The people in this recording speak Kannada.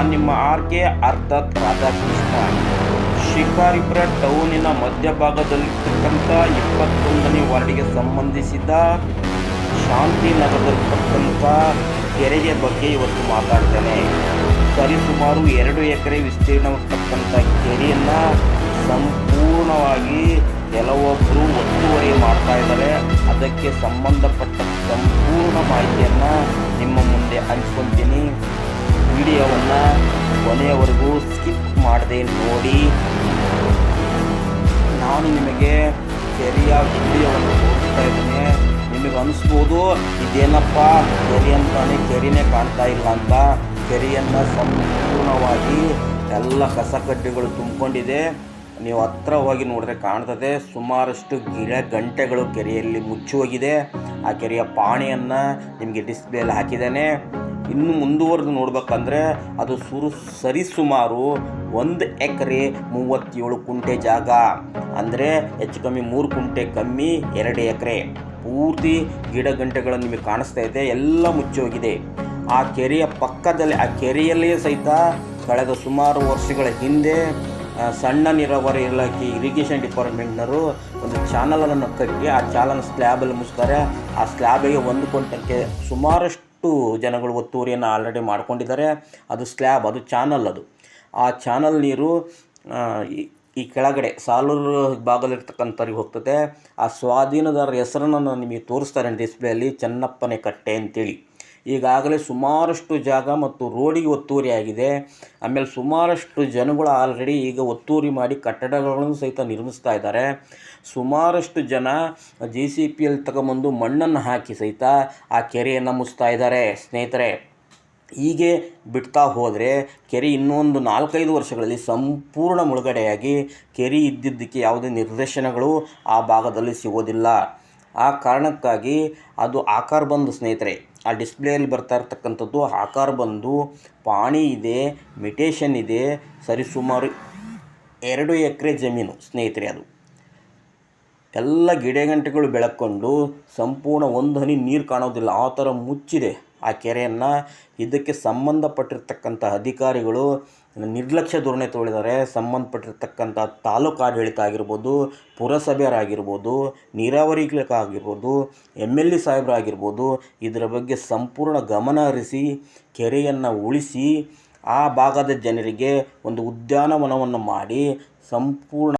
ನಾನು ನಿಮ್ಮ ಆರ್ ಕೆ ಅರ್ಥಾತ್ ರಾಧಾಕೃಷ್ಣ ಶಿಕಾರಿಪುರ ಟೌನಿನ ಮಧ್ಯಭಾಗದಲ್ಲಿರ್ತಕ್ಕಂಥ ಇಪ್ಪತ್ತೊಂದನೇ ವಾರ್ಡಿಗೆ ಸಂಬಂಧಿಸಿದ ಶಾಂತಿನಗರದಲ್ಲಿರ್ತಕ್ಕಂಥ ಕೆರೆಯ ಬಗ್ಗೆ ಇವತ್ತು ಮಾತಾಡ್ತೇನೆ. ಸರಿಸುಮಾರು ಎರಡು ಎಕರೆ ವಿಸ್ತೀರ್ಣವಿರ್ತಕ್ಕಂಥ ಕೆರೆಯನ್ನು ಸಂಪೂರ್ಣವಾಗಿ ಕೆಲವೊಬ್ಬರು ಒತ್ತುವರಿ ಮಾಡ್ತಾ ಇದ್ದಾರೆ. ಅದಕ್ಕೆ ಸಂಬಂಧಪಟ್ಟ ಸಂಪೂರ್ಣ ಮಾಹಿತಿಯನ್ನು ನಿಮ್ಮ ಮುಂದೆ ಹಂಚ್ಕೊತೀನಿ ವಿಡಿಯೋವನ್ನು ಕೊನೆಯವರೆಗೂ ಸ್ಕಿಪ್ ಮಾಡದೆ ನೋಡಿ. ನಾನು ನಿಮಗೆ ಕೆರೆಯ ವಿಡಿಯೋವನ್ನು ತೋರಿಸ್ತಾ ಇದ್ದೇನೆ. ನಿಮಗೆ ಅನಿಸ್ಬೋದು, ಇದೇನಪ್ಪ, ಕೆರೆ ಅಂತಾನೆ ಕೆರೆಯೇ ಕಾಣ್ತಾ ಇಲ್ಲ ಅಂತ. ಕೆರೆಯನ್ನು ಸಂಪೂರ್ಣವಾಗಿ ಎಲ್ಲ ಕಸಕಡ್ಡಿಗಳು ತುಂಬಿಕೊಂಡಿದೆ. ನೀವು ಹತ್ರ ಹೋಗಿ ನೋಡಿದ್ರೆ ಕಾಣ್ತದೆ, ಸುಮಾರಷ್ಟು ಗಿಡ ಗಂಟೆಗಳು ಕೆರೆಯಲ್ಲಿ ಮುಚ್ಚಿ ಹೋಗಿದೆ. ಆ ಕೆರೆಯ ಪಾಣಿಯನ್ನು ನಿಮಗೆ ಡಿಸ್ಪ್ಲೇಲಿ ಹಾಕಿದ್ದೇನೆ. ಇನ್ನು ಮುಂದುವರೆದು ನೋಡ್ಬೇಕಂದ್ರೆ ಅದು ಸುರು ಸರಿಸುಮಾರು ಒಂದು ಎಕರೆ ಮೂವತ್ತೇಳು ಕುಂಟೆ ಜಾಗ. ಅಂದರೆ ಹೆಚ್ಚು ಕಮ್ಮಿ ಮೂರು ಕುಂಟೆ ಕಮ್ಮಿ ಎರಡು ಎಕರೆ. ಪೂರ್ತಿ ಗಿಡ ಗಂಟೆಗಳನ್ನು ನಿಮಗೆ ಕಾಣಿಸ್ತಾ ಇದೆ, ಎಲ್ಲ ಮುಚ್ಚಿ ಹೋಗಿದೆ. ಆ ಕೆರೆಯ ಪಕ್ಕದಲ್ಲಿ, ಆ ಕೆರೆಯಲ್ಲೇ ಸಹಿತ ಕಳೆದ ಸುಮಾರು ವರ್ಷಗಳ ಹಿಂದೆ ಸಣ್ಣ ನೀರಾವರಿ ಇಲಾಖೆ ಇರಿಗೇಷನ್ ಡಿಪಾರ್ಟ್ಮೆಂಟ್ನವರು ಒಂದು ಚಾನಲನ್ನು ಕಟ್ಟಿ, ಆ ಚಾನಲ್ ಸ್ಲ್ಯಾಬಲ್ಲಿ ಮುಚ್ತಾರೆ. ಆ ಸ್ಲ್ಯಾಬಿಗೆ ಒಂದು ಕೊಂಟಕ್ಕೆ ಸುಮಾರಷ್ಟು ಜನಗಳು ಒತ್ತುವರಿಯನ್ನು ಆಲ್ರೆಡಿ ಮಾಡ್ಕೊಂಡಿದ್ದಾರೆ. ಅದು ಸ್ಲ್ಯಾಬ್ ಅದು ಚಾನಲ್ ಅದು. ಆ ಚಾನಲ್ ನೀರು ಈ- ಈ ಕೆಳಗಡೆ ಸಾಲೂರು ಭಾಗದಲ್ಲಿರ್ತಕ್ಕಂಥವ್ರಿಗೆ ಹೋಗ್ತದೆ. ಆ ಸ್ವಾಧೀನದಾರರ ಹೆಸರನ್ನು ನಾನು ನಿಮಗೆ ತೋರಿಸ್ತಾರೆ ಡಿಸ್ಪ್ಲೇಯಲ್ಲಿ ಚೆನ್ನಪ್ಪನೆ ಕಟ್ಟೆ ಅಂತೇಳಿ. ಈಗಾಗಲೇ ಸುಮಾರಷ್ಟು ಜಾಗ ಮತ್ತು ರೋಡಿಗೆ ಒತ್ತುವರಿ ಆಗಿದೆ ಆಮೇಲೆ ಸುಮಾರಷ್ಟು ಜನಗಳು ಆಲ್ರೆಡಿ ಈಗ ಒತ್ತುವರಿ ಮಾಡಿ ಕಟ್ಟಡಗಳನ್ನು ಸಹಿತ ನಿರ್ಮಿಸ್ತಾ ಇದ್ದಾರೆ. ಸುಮಾರಷ್ಟು ಜನ ಜೆ ಸಿ ಪಿ ಎಲ್ ತಗೊಂಬಂದು ಮಣ್ಣನ್ನು ಹಾಕಿ ಸಹಿತ ಆ ಕೆರೆಯನ್ನು ಮುಚ್ತಾ ಇದ್ದಾರೆ. ಸ್ನೇಹಿತರೆ, ಹೀಗೆ ಬಿಡ್ತಾ ಹೋದರೆ ಕೆರೆ ಇನ್ನೊಂದು ನಾಲ್ಕೈದು ವರ್ಷಗಳಲ್ಲಿ ಸಂಪೂರ್ಣ ಮುಳುಗಡೆಯಾಗಿ ಕೆರೆ ಇದ್ದಿದ್ದಕ್ಕೆ ಯಾವುದೇ ನಿರ್ದೇಶನಗಳು ಆ ಭಾಗದಲ್ಲಿ ಸಿಗೋದಿಲ್ಲ. ಆ ಕಾರಣಕ್ಕಾಗಿ ಅದು ಆಕಾರ ಬಂದು ಸ್ನೇಹಿತರೆ ಆ ಡಿಸ್ಪ್ಲೇಯಲ್ಲಿ ಬರ್ತಾ ಇರ್ತಕ್ಕಂಥದ್ದು ಆಕಾರ ಬಂದು ಪಾಣಿ ಇದೆ ಮಿಟೇಷನ್ ಇದೆ ಸರಿಸುಮಾರು ಎರಡು ಎಕರೆ ಜಮೀನು ಸ್ನೇಹಿತರೆ ಅದು. ಎಲ್ಲ ಗಿಡಗಂಟೆಗಳು ಬೆಳಕೊಂಡು ಸಂಪೂರ್ಣ ಒಂದು ಹನಿ ನೀರು ಕಾಣೋದಿಲ್ಲ, ಆ ಥರ ಮುಚ್ಚಿದೆ. ಆ ಕೆರೆಯನ್ನು ಇದಕ್ಕೆ ಸಂಬಂಧಪಟ್ಟಿರ್ತಕ್ಕಂಥ ಅಧಿಕಾರಿಗಳು ನಿರ್ಲಕ್ಷ್ಯ ಧೋರಣೆ ತೋಳಿದ್ದಾರೆ ಸಂಬಂಧಪಟ್ಟಿರ್ತಕ್ಕಂಥ ತಾಲೂಕು ಆಡಳಿತ ಆಗಿರ್ಬೋದು, ಪುರಸಭೆಯರಾಗಿರ್ಬೋದು, ನೀರಾವರಿ ಆಗಿರ್ಬೋದು ಎಂ ಎಲ್ ಎ ಸಾಹೇಬರಾಗಿರ್ಬೋದು, ಇದರ ಬಗ್ಗೆ ಸಂಪೂರ್ಣ ಗಮನ ಹರಿಸಿ, ಕೆರೆಯನ್ನು ಉಳಿಸಿ, ಆ ಭಾಗದ ಜನರಿಗೆ ಒಂದು ಉದ್ಯಾನವನವನ್ನು ಮಾಡಿ ಸಂಪೂರ್ಣ